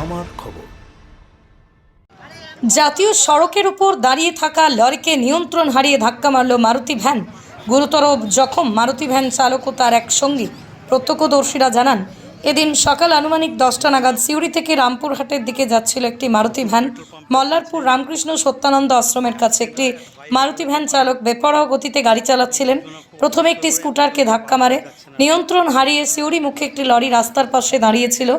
আমার খবর। জাতীয় সড়কের উপর দাঁড়িয়ে থাকা লরিকে নিয়ন্ত্রণ হারিয়ে ধাক্কা মারল মারুতি ভ্যান। গুরুতর জখম মারুতি ভ্যান চালক ও তার এক সঙ্গী। প্রত্যক্ষদর্শীরা জানান এদিন সকাল আনুমানিক দশটা নাগাদ সিউড়ি থেকে রামপুরহাটের দিকে যাচ্ছিল একটি মারুতি ভ্যান। মল্লারপুর রামকৃষ্ণ সত্যানন্দ আশ্রমের কাছে একটি মারুতি ভ্যান চালক বেপরোয়া গতিতে গাড়ি চালাচ্ছিলেন। প্রথমে একটি স্কুটারকে ধাক্কা মারে। নিয়ন্ত্রণ হারিয়ে সিউড়ি মুখে একটি লরি রাস্তার পাশে দাঁড়িয়েছিল।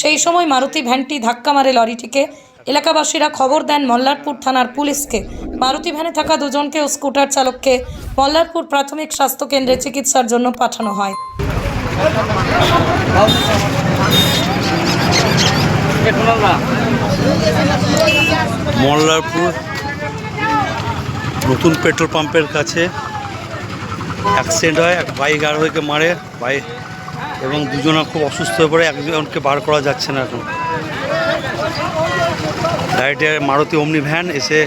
সেই সময় মারুতি ভ্যানটি ধাক্কা মারে লরিটিকে। এলাকাবাসীরা খবর দেন মল্লারপুর থানার পুলিশকে। মারুতি ভ্যানে থাকা দুজনকে ও স্কুটার চালককে মল্লারপুর প্রাথমিক স্বাস্থ্য কেন্দ্রে চিকিৎসার জন্য পাঠানো হয়। মল্লারপুর নতুন পেট্রোল পাম্পের কাছে অ্যাক্সিডেন্ট হয়, এক বাইক আরোহীকে মারে বাইক এবং দুজনা খুব অসুস্থ হয়ে পড়ে, একজনকে বার করা যাচ্ছে না এখন। সাইডে মারুতি অমনি ভ্যান এসে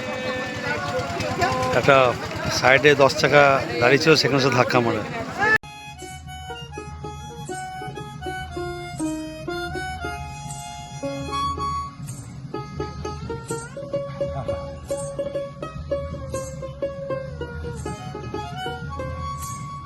একটা সাইডে দশ চাকা গাড়ি ছিল, সেখানে সে ধাক্কা মারে।